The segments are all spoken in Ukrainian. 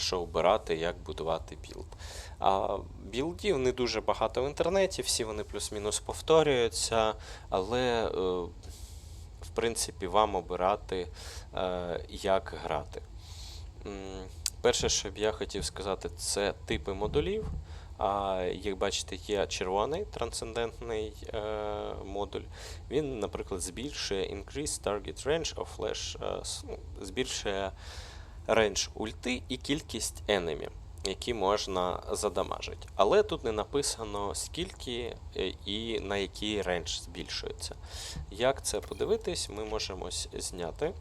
що обирати, як будувати білд. А білдів не дуже багато в інтернеті, всі вони плюс-мінус повторюються, але е, в принципі вам обирати, е, як грати. Перше, що б я хотів сказати, це типи модулів. Як бачите, є червоний трансцендентний е, модуль. Він, наприклад, збільшує increase target range of flash, е, ну, збільшує рейндж ульти і кількість enemy, які можна задамажити. Але тут не написано скільки е, і на який рейндж збільшується. Як це подивитись, ми можемо зняти.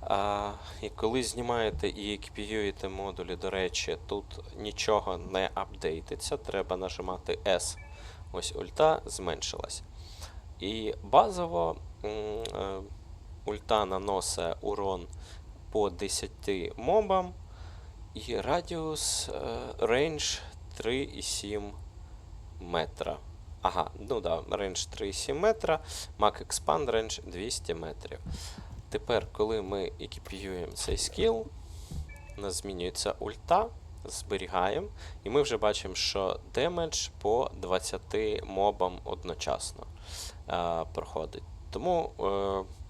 А, і коли знімаєте і екіпіюєте модулі, до речі, тут нічого не апдейтиться, треба нажимати S. Ось ульта зменшилась. І базово е, ульта наносить урон по 10 мобам, і радіус е, рейндж 3,7 метра. Ага, ну да, рейндж 3,7 метра, Mac Expand рейндж 200 метрів. Тепер, коли ми екіпіюємо цей скіл, у нас змінюється ульта, зберігаємо, і ми вже бачимо, що демедж по 20 мобам одночасно е, проходить. Тому, е,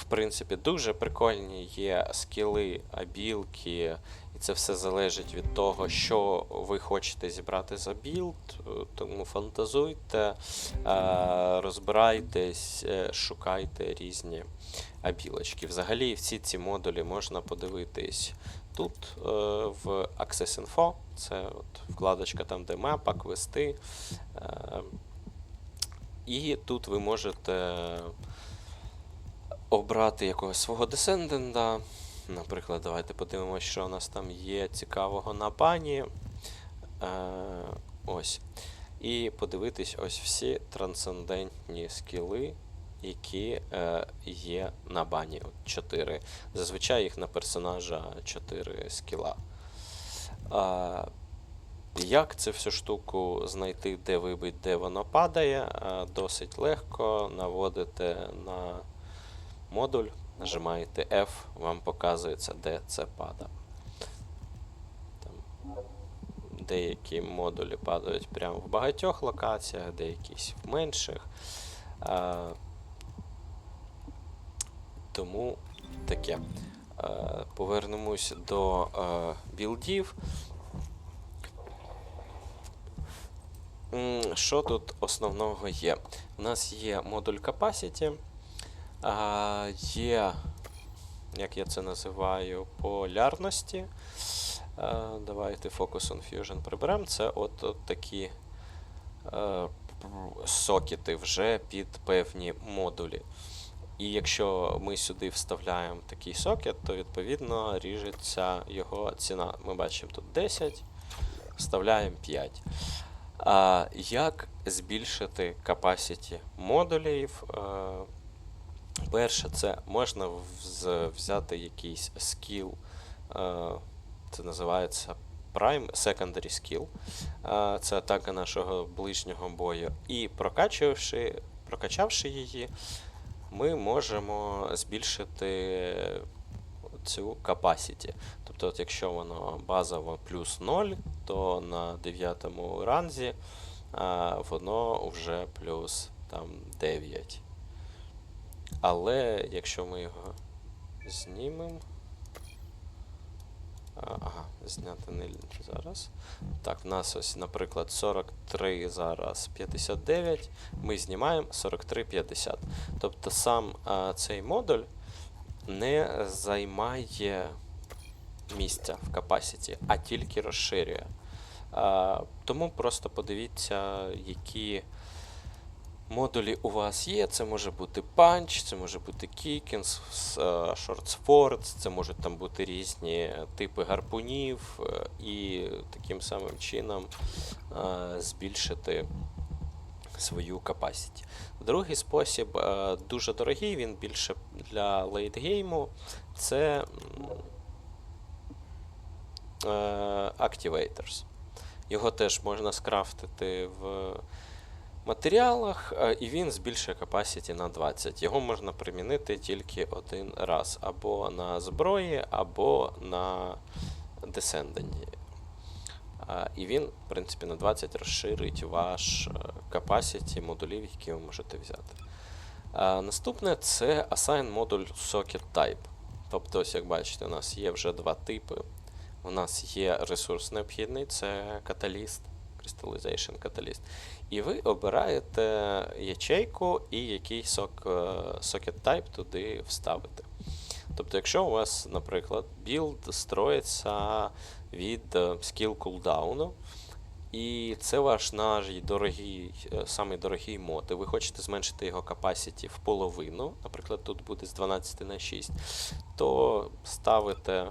в принципі, дуже прикольні є скіли, абілки, і це все залежить від того, що ви хочете зібрати за білд. е, Тому фантазуйте, е, розбирайтесь, е, шукайте різні абілочки. Взагалі, всі ці модулі можна подивитись тут, в Access Info. Це от вкладочка там, де мапа, квести. І тут ви можете обрати якогось свого десендента. Наприклад, давайте подивимося, що у нас там є цікавого на пані. Е, ось. І подивитись ось всі трансцендентні скіли, які е, є на бані. От 4. Зазвичай їх на персонажа 4 скіла. А, як цю всю штуку знайти, де вибить, де воно падає, е, досить легко. Наводите на модуль, нажимаєте F, вам показується, де це падає. Там деякі модулі падають прямо в багатьох локаціях, деякісь в менших. А, тому таке. А, повернемось до а, білдів. Що тут основного є? У нас є модуль Capacity, є, як я це називаю, полярності. Давайте Focus on Fusion приберемо. Це от, от такі е, сокети вже під певні модулі. І якщо ми сюди вставляємо такий сокет, то відповідно ріжеться його ціна. Ми бачимо тут 10, вставляємо 5. А, як збільшити capacity модулів? Е, перше, це можна взяти якийсь скіл, е, це називається Prime Secondary Skill. Е, це атака нашого ближнього бою. І прокачувавши, прокачавши її, ми можемо збільшити цю capacity. Тобто, от якщо воно базово плюс 0, то на 9 ранзі воно вже плюс там 9. Але якщо ми його знімемо. Ага, зняти не зараз. Так, в нас ось, наприклад, 43 зараз 59. Ми знімаємо 43,50. Тобто сам а, цей модуль не займає місця в capacity, а тільки розширює. А, тому просто подивіться, які модулі у вас є. Це може бути Punch, це може бути Kicking, с- е, Swords, це можуть там бути різні типи гарпунів, е, і таким самим чином е, збільшити свою capacity. Другий спосіб дуже дорогий, він більше для лейтгейму. Це Activators. Його теж можна скрафтити в матеріалах, е, і він збільшує capacity на 20. Його можна примінити тільки один раз. Або на зброї, або на Descendant. А, І він, в принципі, на 20 розширить ваш е, capacity модулів, які ви можете взяти. Наступне це assign модуль socket type. Тобто, ось як бачите, у нас є вже два типи. У нас є ресурс необхідний, це каталіст, Crystallization Catalyst. І ви обираєте ячейку і який сок, е, socket type туди вставити. Тобто, якщо у вас, наприклад, білд строїться від е, skill cooldowну, і це ваш наш дорогий, е, самий дорогий мод, і ви хочете зменшити його capacity в половину, наприклад, тут буде з 12 на 6, то ставите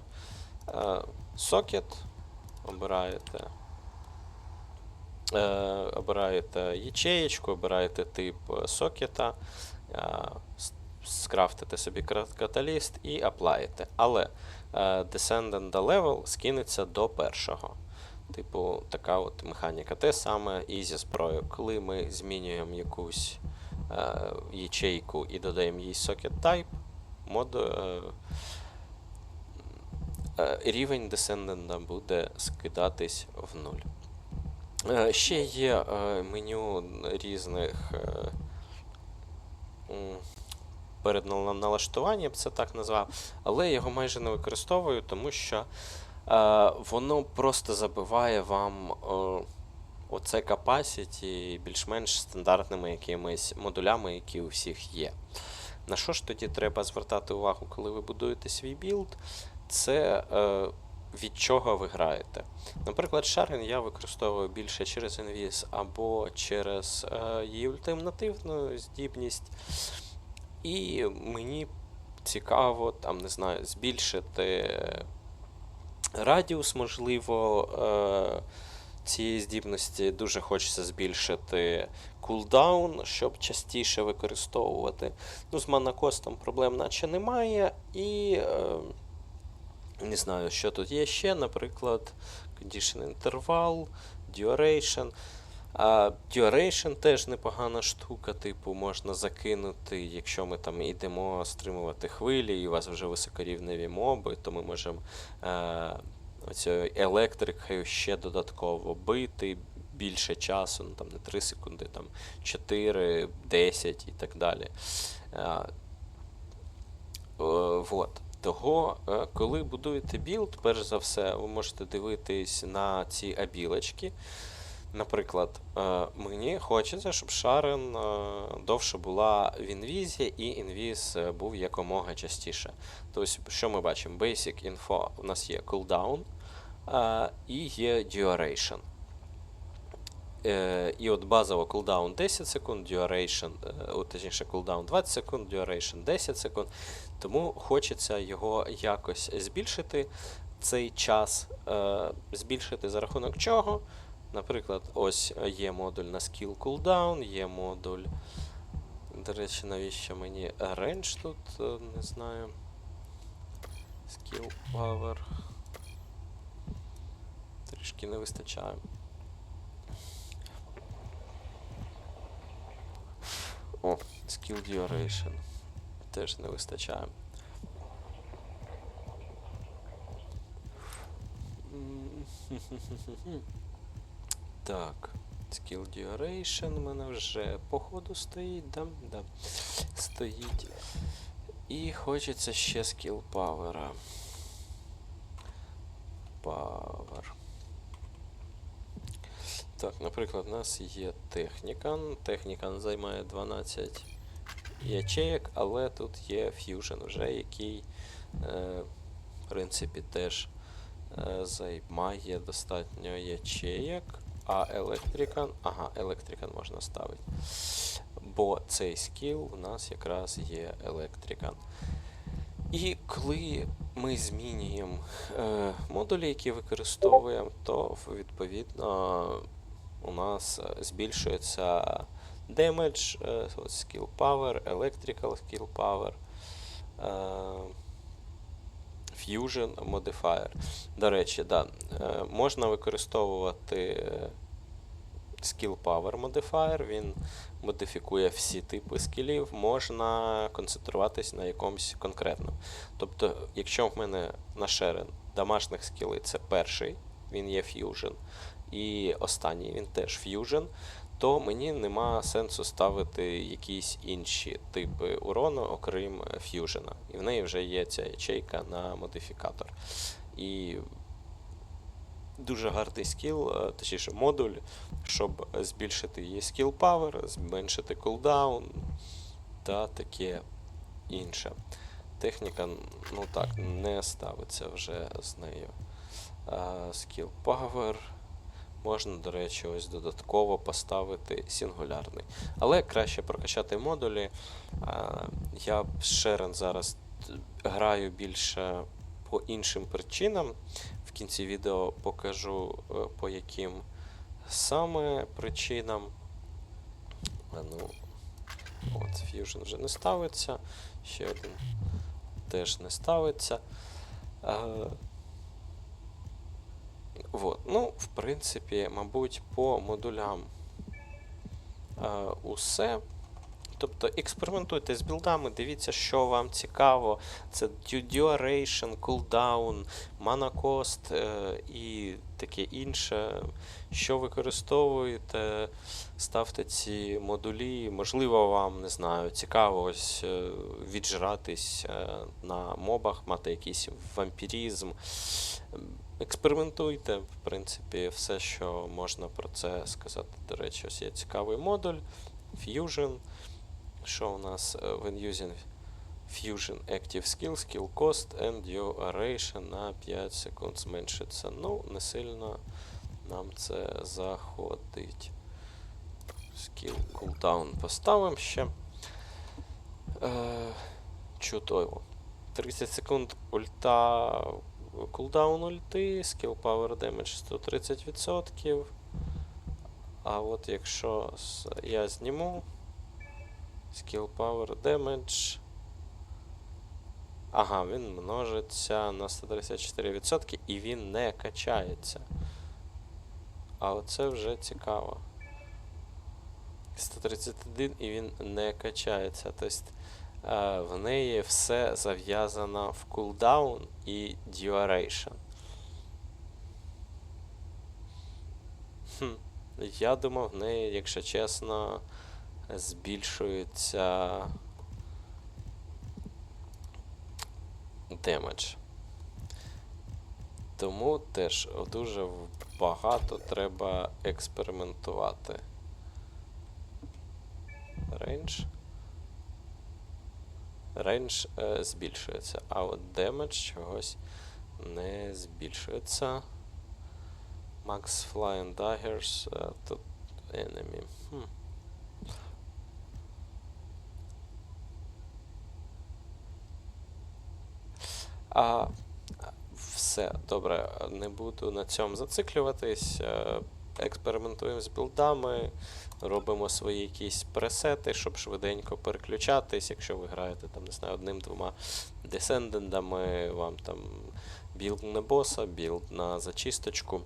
е, сокет, обираєте, обираєте ячеєчку, обираєте тип е, сокета, е, скрафтите собі каталіст і аплаєте. Але е, Descendant level скинеться до першого. Типу, така от механіка. Те саме і зі зброєю. Коли ми змінюємо якусь е, ячейку і додаємо їй socket type, мод, е, е, рівень Descendant буде скидатись в нуль. Е, ще є е, меню різних е, м, перед нал- налаштуванням, я б це так назвав, але я його майже не використовую, тому що воно просто забиває вам оце capacity більш-менш стандартними якимись модулями, які у всіх є. На що ж тоді треба звертати увагу, коли ви будуєте свій білд? Це від чого ви граєте. Наприклад, Шарин я використовую більше через інвіз або через е, її ультимативну здібність. І мені цікаво, там, не знаю, збільшити радіус, можливо, е, цієї здібності. Дуже хочеться збільшити кулдаун, щоб частіше використовувати. Ну, з манакостом проблем наче немає. І е, не знаю, що тут є ще, наприклад, condition interval, duration. А duration теж непогана штука, типу, можна закинути, якщо ми там йдемо стримувати хвилі, і у вас вже високорівневі моби, то ми можемо е, оцю електрикою ще додатково бити більше часу, ну там не 3 секунди, там 4, 10 і так далі. Е, Е, Вот. Того, е, коли будуєте білд, перш за все, ви можете дивитись на ці абілочки. Наприклад, е, мені хочеться, щоб Шарен е, довше була в інвізі, і інвіз був якомога частіше. Тобто, що ми бачимо? Basic info у нас є cooldown і є duration. Е, І от базово cooldown 10 секунд, duration, е, точніше, cooldown 20 секунд, duration 10 секунд. Тому хочеться його якось збільшити, цей час е, збільшити за рахунок чого. Наприклад, ось є модуль на skill cooldown, є модуль. До речі, навіщо мені range тут, не знаю. Skill power. Трішки не вистачає. О, skill duration. Теж не вистачає. Так, skill duration у мене вже походу стоїть, да? Да. Стоїть. І хочеться ще skill power. Power. Так, наприклад, у нас є технікан. Технікан займає 12 ячеєк, але тут є Fusion вже, який, е, в принципі, теж е, займає достатньо ячеєк. А електрикан. Ага, електрикан можна ставити. Бо цей скіл у нас якраз є електрикан. І коли ми змінюємо е, модулі, які використовуємо, то відповідно у нас е, збільшується damage, е, skill power, electrical skill power, е, fusion modifier. До речі, да, можна використовувати skill power modifier, він модифікує всі типи скілів, можна концентруватись на якомусь конкретному. Тобто, якщо в мене на Шерен домашніх скіли це перший, він є Fusion, і останній він теж Fusion, то мені нема сенсу ставити якісь інші типи урону, окрім е, Fusion. І в неї вже є ця ячейка на модифікатор. І дуже гарний скіл, е, точніше модуль, щоб збільшити її скіл power, зменшити кулдаун та таке інше. Техніка, ну так, не ставиться вже з нею. Скіл Power. Можна, до речі, ось додатково поставити сингулярний. Але краще прокачати модулі. Я б з Шерен зараз граю більше по іншим причинам. В кінці відео покажу е, по яким саме причинам. А Ну, от, Fusion вже не ставиться. Ще один теж не ставиться. Вот. Ну, в принципі, мабуть, по модулям е, усе. Тобто експериментуйте з білдами, дивіться, що вам цікаво. Це du- duration, cooldown, mana cost е, і таке інше. Що використовуєте, ставте ці модулі. Можливо, вам не знаю, цікаво ось е, е, на мобах, мати якийсь вампірізм. Експериментуйте, в принципі, все, що можна про це сказати. До речі, ось є цікавий модуль Fusion. Що у нас е, when using Fusion Active Skill, Skill Cost and Duration на 5 секунд зменшиться. Ну, не сильно нам це заходить. Skill Cooldown поставимо ще. Е, чудово. 30 секунд ульта. Кулдаун ульти, Skill Power Damage 130%. А от якщо я зніму Skill Power Damage. Ага, він множиться на 134% і він не качається. А оце вже цікаво. 131 і він не качається. Тобто в неї все зав'язано в кулдаун і duration. Хм. Я думав, в неї, якщо чесно, збільшується демедж. Тому теж дуже багато треба експериментувати. Рейндж. Рейндж е, збільшується, а от демедж чогось не збільшується. Max Flying Daggers. е, тут enemy. Хм. А, все, добре, не буду на цьому зациклюватись. Експериментуємо з білдами, робимо свої якісь пресети, щоб швиденько переключатись. Якщо ви граєте там, не знаю, одним-двома десендендами, вам там білд на боса, білд на зачисточку.